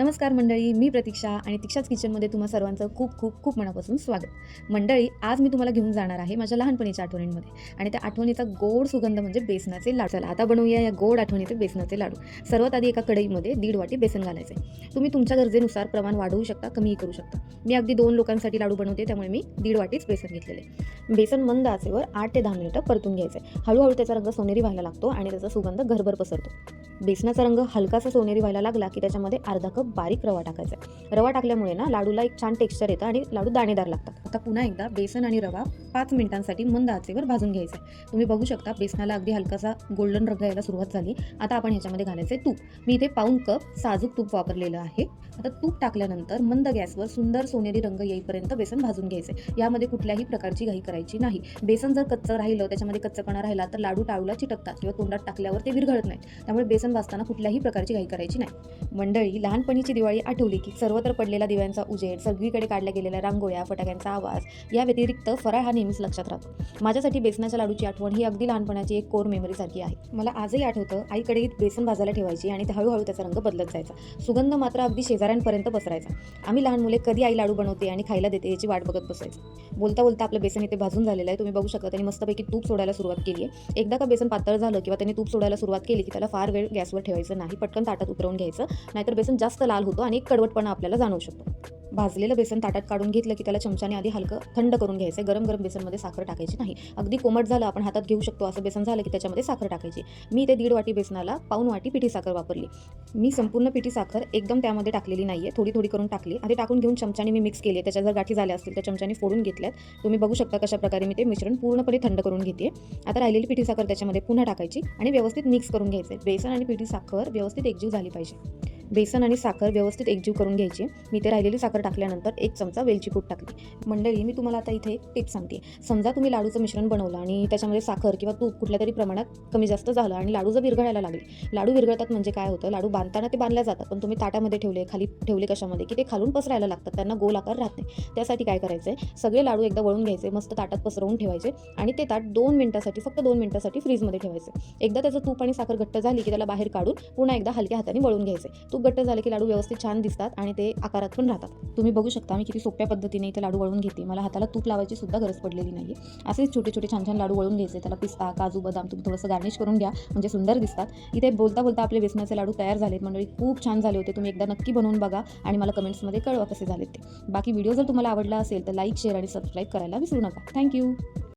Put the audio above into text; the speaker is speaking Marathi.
नमस्कार मंडळी मी प्रतीक्षा आणि तिक्षाच किचनमध्ये तुम्हा सर्वांचं खूप खूप खूप मनापासून स्वागत. मंडळी आज मी तुम्हाला घेऊन जाणार आहे माझ्या लहानपणीच्या आठवणींमध्ये आणि त्या आठवणीचा गोड सुगंध म्हणजे बेसनाचे लाडू. चला आता बनवूया या गोड आठवणीचे बेसनाचे लाडू. सर्वात आधी एका कढईमध्ये दीड वाटी बेसन घालायचे. तुम्ही तुमच्या गरजेनुसार प्रमाण वाढवू शकता कमीही करू शकता. मी अगदी दोन लोकांसाठी लाडू बनवते त्यामुळे मी दीड वाटीच बेसन घेतलेले. बेसन मंद आचेवर आठ ते दहा मिनिटं परतून घ्यायचे. हळूहळू त्याचा रंग सोनेरी व्हायला लागतो आणि त्याचा सुगंध घरभर पसरतो. बेसनाचा रंग हलकासा सोनेरी व्हायला लागला की त्याच्यामध्ये अर्धा कप बारीक रवा टाकायचा आहे. रवा टाकल्यामुळे ना लाडूला एक छान टेक्स्चर येतं आणि लाडू दाणेदार लागतात आता पुन्हा एकदा बेसन आणि रवा पाच मिनिटांसाठी मंद आचेवर भाजून घ्यायचा. आहे तुम्ही बघू शकता बेसनाला अगदी हलकासा गोल्डन रंग यायला सुरुवात झाली. आता आपण ह्याच्यामध्ये घालायचं आहे तूप. मी इथे पाऊन कप साजूक तूप वापरलेलं आहे. आता तूप टाकल्यानंतर मंद गॅसवर सुंदर सोनेरी रंग येईपर्यंत बेसन भाजून घ्यायचे. यामध्ये कुठल्याही प्रकारची घाई करायची नाही. बेसन जर कच्चं राहिलं त्याच्यामध्ये कच्चपणा राहिला तर लाडू टाळूला चिटकतात किंवा तोंडात टाकल्यावर ते विरघळत नाही. त्यामुळे बेसन भाजताना कुठल्याही प्रकारची घाई करायची नाही. मंडळी लहानपणीची दिवाळी आठवली की सर्वत्र पडलेला दिव्यांचा उजेड सगळीकडे काढल्या गेलेल्या रांगोळ्या फटाक्यांचा आवाज. या व्यतिरिक्त फराळ हा नेहमीच लक्षात राहतो. माझ्यासाठी बेसनाच्या लाडूची आठवण ही अगदी लहानपणाची एक कोर मेमरीसारखी आहे. मला आजही आठवतं आईकडे बेसन भाजायला ठेवायची आणि ते हळूहळू त्याचा रंग बदलत जायचा. सुगंध मात्र अगदी शेजाऱ्यांपर्यंत पसरायचा. आम्ही लहान मुले कधी आई लाडू बनवते आणि खायला देते याची वाट बघत बसायचं. बोलता बोलता आपलं बेसन इथे भाजून झालेलं आहे. तुम्ही बघू शकता त्यांनी मस्तपैकी तूप सोडायला सुरुवात केली आहे. एकदा का बेसन पातळ झालं किंवा त्यांनी तूप सोडायला सुरुवात केली की त्याला फार वेळ गॅसवर ठेवायचं नाही. पटकन ताटात उतरवून घ्यायचं. नाहीतर बेसन जास्त लाल होतो आणि एक कडवटपणा आपल्याला जाणवू शकतो. भाजलेलं बेसन ताटात काढून घेतलं की त्याला चमच्याने आधी हलकं थंड करून घ्यायचं गरम गरम बेसनमध्ये साखर टाकायची नाही. अगदी कोमट झालं आपण हातात घेऊ शकतो असं बेसन झालं की त्याच्यामध्ये साखर टाकायची. मी ते दीड वाटी बेसनाला पाऊन वाटी पिठी साखर वापरली. मी संपूर्ण पिठी साखर एकदम त्यामध्ये टाकलेली नाही आहे थोडी थोडी करून टाकली. आणि टाकून घेऊन चमच्याने मी मिक्स केली त्याच्या जर गाठी झाल्या असतील तर चमच्याने फोडून घेतल्यात. तुम्ही बघू शकता कशा प्रकारे मी ते मिश्रण पूर्णपणे थंड करून घेते आता राहिलेली पिठी साखर त्याच्यामध्ये पुन्हा टाकायची आणि व्यवस्थित मिक्स करून घ्यायचे बेसन आणि पिठी साखर व्यवस्थित एकजीव झाली पाहिजे. बेसन आणि साखर व्यवस्थित एकजीव करून घ्यायची. मी ते राहिलेली साखर टाकल्यानंतर एक चमचा वेलची पूड टाकली. मंडळी मी तुम्हाला आता इथे एक टिप सांगते. समजा तुम्ही लाडूचं मिश्रण बनवलं आणि त्याच्यामध्ये साखर किंवा तूप कुठल्या तरी प्रमाणात कमी जास्त झालं आणि लाडू जर विरघळायला लागले. लाडू विरघळतात म्हणजे काय होतं? लाडू बांधताना ते बांधल्या जातात पण तुम्ही ताटामध्ये ठेवले खाली ठेवले कशामध्ये की ते खालून पसरायला लागतात. त्यांना गोल आकार राहत नाही. त्यासाठी काय करायचं आहे सगळे लाडू एकदा वळून घ्यायचे मस्त ताटात पसरवून ठेवायचे आणि ते ताट दोन मिनिटासाठी फक्त दोन मिनिटासाठी फ्रीजमध्ये ठेवायचे. एकदा त्याचं तूप आणि साखर घट्ट झाली की त्याला बाहेर काढून पुन्हा एकदा हलक्या हाताने वळून घ्यायचे. तूप घट्ट झाले की लाडू व्यवस्थित छान दिसतात आणि ते आकारात पण राहतात. तुम्ही बघू शकता मी किती सोप्या पद्धतीने इथे लाडू वळून घेते. मला हाताला तूप लावायची सुद्धा गरज पडलेली नाही असेच छोटे छोटे छान छान लाडू वळून घ्यायचे. त्याला पिस्ता काजू बदाम तुम्ही थोडंसं गार्निश करून घ्या. म्हणजे सुंदर दिसतात. इथे बोलता बोलता आपले बेसनाचे लाडू तयार झालेत. मंडळी खूप छान झाले होते. तुम्ही एकदा नक्की बनवून बघा आणि मला कमेंट्समध्ये कळवा कसे झाले ते. बाकी व्हिडिओ जर तुम्हाला आवडला असेल तर लाईक शेअर आणि सबस्क्राईब करायला विसरू नका. थँक्यू